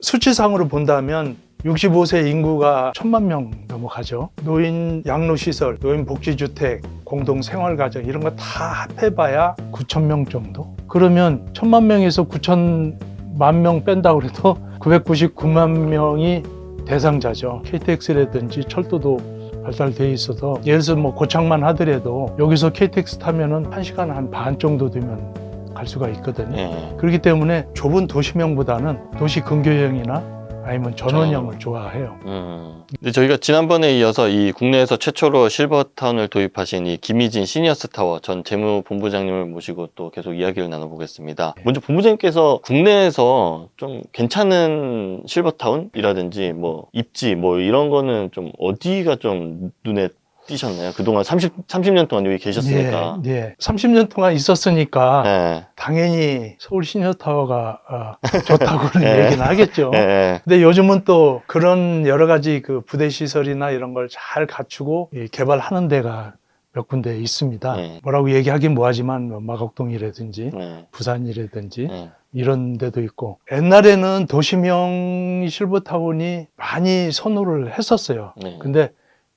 수치상으로 본다면 65세 인구가 천만 명 넘어가죠. 노인 양로시설, 노인 복지주택, 공동 생활가정 이런 거 다 합해봐야 9천 명 정도. 그러면 천만 명에서 9천만 명 뺀다 그래도 999만 명이 대상자죠. KTX라든지 철도도 발달돼 있어서 예를 들어서 뭐 고창만 하더라도 여기서 KTX 타면은 한 시간 한 반 정도 되면 갈 수가 있거든요. 예. 그렇기 때문에 좁은 도시명보다는 도시 근교형이나 아니면 전원형을 좋아해요. 음. 근데 저희가 지난번에 이어서 이 국내에서 최초로 실버타운을 도입하신 이 김희진 시니어스 타워 전 재무본부장님을 모시고 또 계속 이야기를 나눠보겠습니다. 네. 먼저 본부장님께서 국내에서 좀 괜찮은 실버타운이라든지 뭐 입지 뭐 이런 거는 좀 어디가 좀 눈에 띄셨나요? 그동안 30, 30년 동안 여기 계셨으니까. 예, 예. 30년 동안 있었으니까 예. 당연히 서울 시니어타워가 어, 좋다고는 예. 얘기는 하겠죠. 예. 예. 근데 요즘은 또 그런 여러 가지 그 부대 시설이나 이런 걸 잘 갖추고 이 개발하는 데가 몇 군데 있습니다. 네. 뭐라고 얘기하긴 뭐하지만 뭐 마곡동이라든지 예. 부산이라든지 예. 이런 데도 있고 옛날에는 도시명 실버타운이 많이 선호를 했었어요. 네. 근데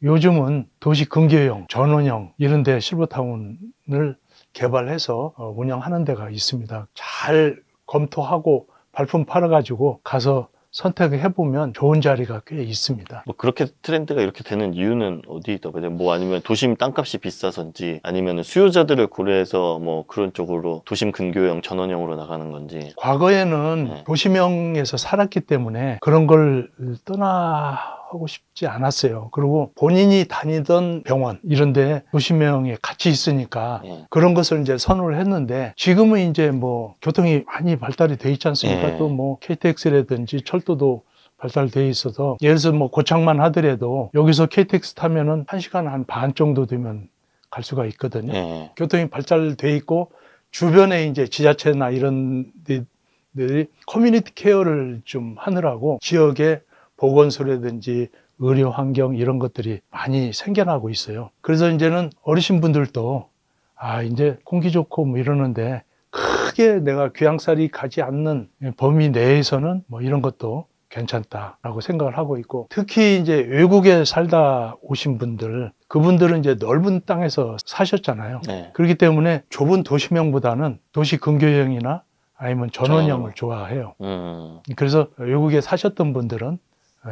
요즘은 도시 근교형, 전원형 이런 데 실버타운을 개발해서 어, 운영하는 데가 있습니다. 잘 검토하고 발품 팔아가지고 가서 선택을 해보면 좋은 자리가 꽤 있습니다. 뭐 그렇게 트렌드가 이렇게 되는 이유는 어디 있다고 돼요? 뭐 아니면 도심 땅값이 비싸서인지 아니면 수요자들을 고려해서 뭐 그런 쪽으로 도심 근교형 전원형으로 나가는 건지 과거에는 네. 도시명에서 살았기 때문에 그런 걸 떠나 하고 싶지 않았어요. 그리고 본인이 다니던 병원 이런데 도시명에 같이 있으니까 예. 그런 것을 이제 선호를 했는데 지금은 이제 뭐 교통이 많이 발달이 돼 있지 않습니까? 예. 또뭐 KTX라든지 철도도 발달돼 있어서 예를 들어서 뭐 고창만 하더라도 여기서 KTX 타면은 한 시간 한 반 정도 되면 갈 수가 있거든요. 예. 교통이 발달돼 있고 주변에 이제 지자체나 이런 데들이 커뮤니티 케어를 좀 하느라고 지역에 보건소라든지 의료 환경 이런 것들이 많이 생겨나고 있어요. 그래서 이제는 어르신 분들도 아 이제 공기 좋고 뭐 이러는데 크게 내가 귀향살이 가지 않는 범위 내에서는 뭐 이런 것도 괜찮다라고 생각을 하고 있고 특히 이제 외국에 살다 오신 분들 그분들은 이제 넓은 땅에서 사셨잖아요. 예. 그렇기 때문에 좁은 도시명보다는 도시 근교형이나 아니면 전원형을 전원형. 좋아해요. 음. 그래서 외국에 사셨던 분들은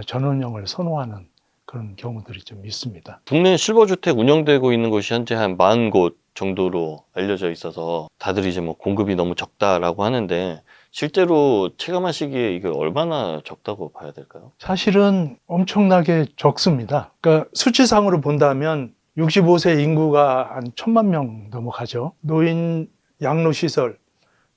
전원형을 선호하는 그런 경우들이 좀 있습니다. 국내 실버주택 운영되고 있는 곳이 현재 한 40곳 정도로 알려져 있어서 다들 이제 뭐 공급이 너무 적다라고 하는데 실제로 체감하시기에 이게 얼마나 적다고 봐야 될까요? 사실은 엄청나게 적습니다. 그러니까 수치상으로 본다면 65세 인구가 한 천만 명 넘어가죠. 노인 양로시설,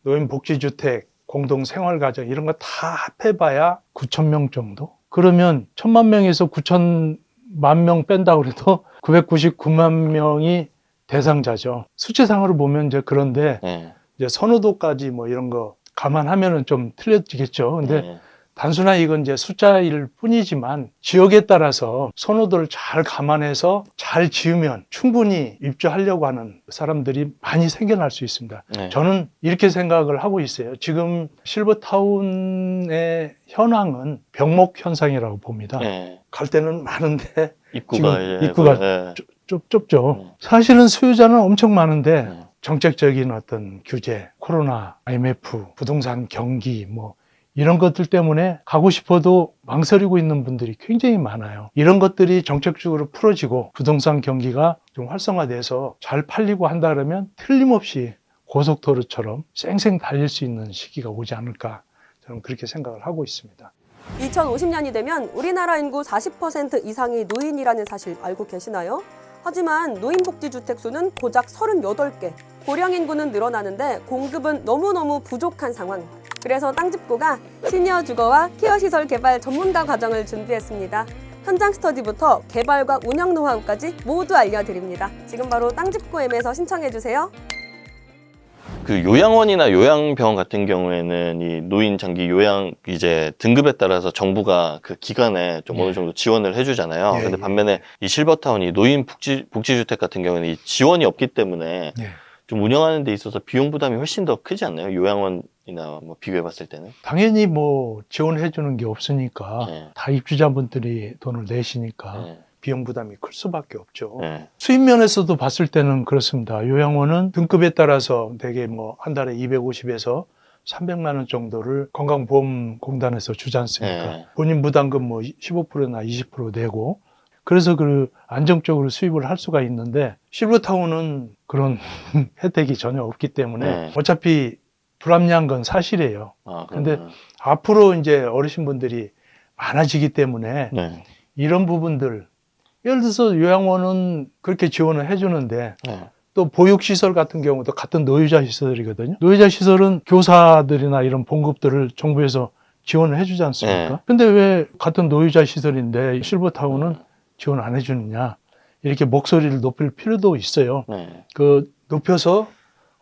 노인 복지주택, 공동 생활가정 이런 거 다 합해봐야 9천 명 정도. 그러면 천만 명에서 9천만 명 뺀다 그래도 999만 명이 대상자죠. 수치상으로 보면 이제 그런데 예. 이제 선호도까지 뭐 이런 거 감안하면은 좀 틀려지겠죠. 근데 예. 단순한 이건 이제 숫자일 뿐이지만 지역에 따라서 선호도를 잘 감안해서 잘 지으면 충분히 입주하려고 하는 사람들이 많이 생겨날 수 있습니다. 예. 저는 이렇게 생각을 하고 있어요. 지금 실버타운의 현황은 병목 현상이라고 봅니다. 예. 갈 때는 많은데 입구가 예. 입구가 예. 좁, 좁죠. 음. 사실은 수요자는 엄청 많은데 예. 정책적인 어떤 규제, 코로나, IMF, 부동산 경기 뭐 이런 것들 때문에 가고 싶어도 망설이고 있는 분들이 굉장히 많아요. 이런 것들이 정책적으로 풀어지고 부동산 경기가 좀 활성화돼서 잘 팔리고 한다 그러면 틀림없이 고속도로처럼 쌩쌩 달릴 수 있는 시기가 오지 않을까 저는 그렇게 생각을 하고 있습니다. 2050년이 되면 우리나라 인구 40% 이상이 노인이라는 사실 알고 계시나요? 하지만 노인복지주택 수는 고작 38개. 고령 인구는 늘어나는데 공급은 너무너무 부족한 상황. 그래서 땅집고가 시니어 주거와 케어 시설 개발 전문가 과정을 준비했습니다. 현장 스터디부터 개발과 운영 노하우까지 모두 알려드립니다. 지금 바로 땅집고엠에서 신청해 주세요. 그 요양원이나 요양병원 같은 경우에는 이 노인 장기 요양 이제 등급에 따라서 정부가 그 기간에 좀 예. 어느 정도 지원을 해주잖아요. 예, 근데 예. 반면에 이 실버타운이 노인 복지 복지주택 같은 경우는 이 지원이 없기 때문에 좀 운영하는 데 있어서 비용 부담이 훨씬 더 크지 않나요? 요양원 이나 뭐 비교해봤을 때는 당연히 뭐 지원해 주는 게 없으니까 네. 다 입주자분들이 돈을 내시니까 네. 비용 부담이 클 수밖에 없죠. 네. 수입 면에서도 봤을 때는 그렇습니다. 요양원은 등급에 따라서 대개 뭐 한 달에 250에서 300만 원 정도를 건강보험공단에서 주지 않습니까? 네. 본인 부담금 뭐 15%나 20% 내고 그래서 그 안정적으로 수입을 할 수가 있는데 실버타운은 그런 혜택이 전혀 없기 때문에 네. 어차피 불합리한 건 사실이에요. 아, 근데 그러면- 앞으로 이제 어르신분들이 많아지기 때문에 네. 이런 부분들 예를 들어서 요양원은 그렇게 지원을 해주는데 네. 또 보육시설 같은 경우도 같은 노유자 시설이거든요. 노유자 시설은 교사들이나 이런 봉급들을 정부에서 지원을 해주지 않습니까? 네. 근데 왜 같은 노유자 시설인데 실버타운은 지원 안 해주느냐 이렇게 목소리를 높일 필요도 있어요. 네. 그 높여서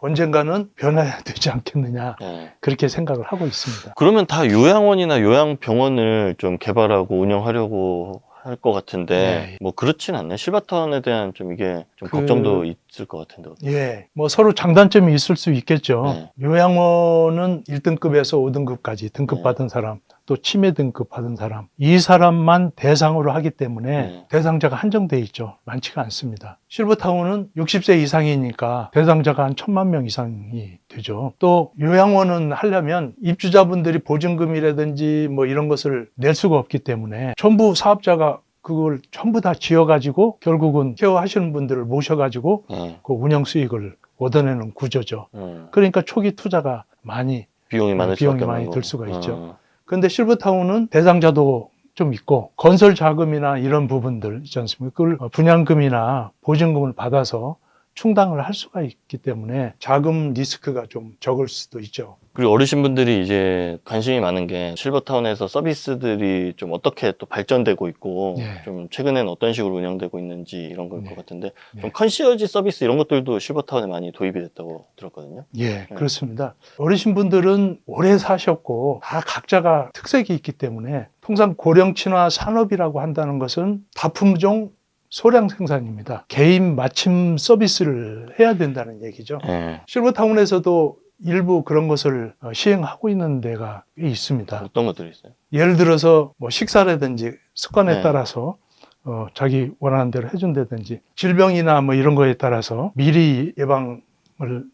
언젠가는 변화해야 되지 않겠느냐 네. 그렇게 생각을 하고 있습니다. 그러면 다 요양원이나 요양병원을 좀 개발하고 운영하려고 할 것 같은데 네. 뭐 그렇진 않네. 실버타운에 대한 좀 이게 좀 그- 걱정도 있을 것 같은데. 예, 뭐 서로 장단점이 있을 수 있겠죠. 네. 요양원은 1등급에서 5등급까지 등급받은 사람, 또 치매 등급 받은 사람, 이 사람만 대상으로 하기 때문에 네. 대상자가 한정돼 있죠. 많지가 않습니다. 실버타운은 60세 이상이니까 대상자가 한 천만 명 이상이 되죠. 또 요양원은 하려면 입주자분들이 보증금이라든지 뭐 이런 것을 낼 수가 없기 때문에 전부 사업자가 그걸 전부 다 지어가지고 결국은 케어하시는 분들을 모셔가지고 네. 그 운영 수익을 얻어내는 구조죠. 음. 그러니까 초기 투자가 많이 비용이 많을 비용이 많이 들. 수가 있죠. 어. 근데 실버타운은 대상자도 좀 있고 건설 자금이나 이런 부분들 있지 않습니까? 그걸 분양금이나 보증금을 받아서 충당을 할 수가 있기 때문에 자금 리스크가 좀 적을 수도 있죠. 그리고 어르신분들이 이제 관심이 많은 게 실버타운에서 서비스들이 좀 어떻게 또 발전되고 있고 네. 좀 최근에는 어떤 식으로 운영되고 있는지 이런 걸 것 네. 같은데 네. 좀 컨시어지 서비스 이런 것들도 실버타운에 많이 도입이 됐다고 들었거든요. 예, 그렇습니다. 어르신분들은 오래 사셨고 다 각자가 특색이 있기 때문에 통상 고령 친화 산업이라고 한다는 것은 다품종 소량 생산입니다. 개인 맞춤 서비스를 해야 된다는 얘기죠. 네. 실버타운에서도 일부 그런 것을 어, 시행하고 있는 데가 꽤 있습니다. 어떤 것들이 있어요? 예를 들어서 뭐 식사라든지 습관에 네. 따라서 어, 자기 원하는 대로 해준다든지 질병이나 뭐 이런 거에 따라서 미리 예방을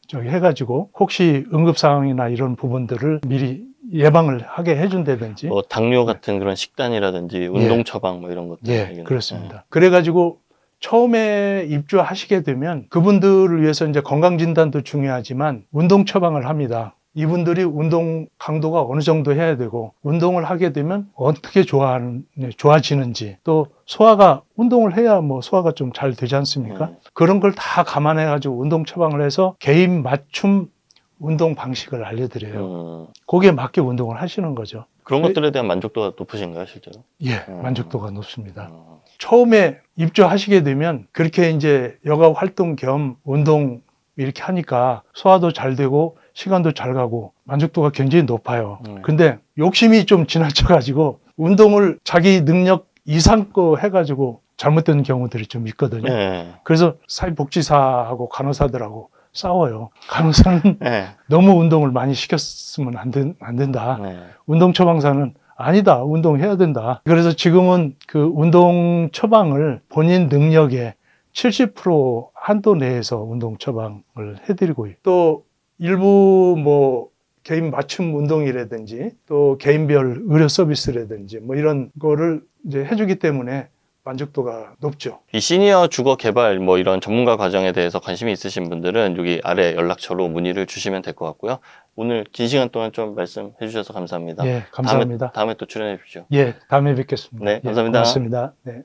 저기 해가지고 혹시 응급 상황이나 이런 부분들을 미리 예방을 하게 해준다든지 뭐 당뇨 같은 그런 식단이라든지 운동 처방 뭐 이런 것들. 예 얘기는. 그렇습니다. 그래가지고 처음에 입주하시게 되면 그분들을 위해서 이제 건강 진단도 중요하지만 운동 처방을 합니다. 이분들이 운동 강도가 어느 정도 해야 되고 운동을 하게 되면 어떻게 좋아하는 좋아지는지 또 소화가 운동을 해야 뭐 소화가 좀 잘 되지 않습니까? 네. 그런 걸 다 감안해 가지고 운동 처방을 해서 개인 맞춤 운동 방식을 알려드려요. 음, 거기에 맞게 운동을 하시는 거죠. 그런 네. 것들에 대한 만족도가 높으신가요, 실제로? 예, 음. 만족도가 높습니다. 어, 처음에 입주하시게 되면 그렇게 이제 여가 활동 겸 운동 이렇게 하니까 소화도 잘 되고 시간도 잘 가고 만족도가 굉장히 높아요. 음. 근데 욕심이 좀 지나쳐가지고 운동을 자기 능력 이상 거 해가지고 잘못된 경우들이 좀 있거든요. 네. 그래서 사회복지사하고 간호사들하고 싸워요. 간호사는 네. 너무 운동을 많이 시켰으면 안, 된, 안 된다. 네. 운동 처방사는 아니다. 운동해야 된다. 그래서 지금은 그 운동 처방을 본인 능력의 70% 한도 내에서 운동 처방을 해드리고 있- 또 일부 뭐 개인 맞춤 운동이라든지 또 개인별 의료 서비스라든지 뭐 이런 거를 이제 해주기 때문에 만족도가 높죠. 이 시니어 주거 개발 뭐 이런 전문가 과정에 대해서 관심이 있으신 분들은 여기 아래 연락처로 문의를 주시면 될 것 같고요. 오늘 긴 시간 동안 좀 말씀해 주셔서 감사합니다. 예, 감사합니다. 다음에, 다음에 또 출연해 주십시오. 예, 다음에 뵙겠습니다. 네, 예, 감사합니다. 고맙습니다. 네.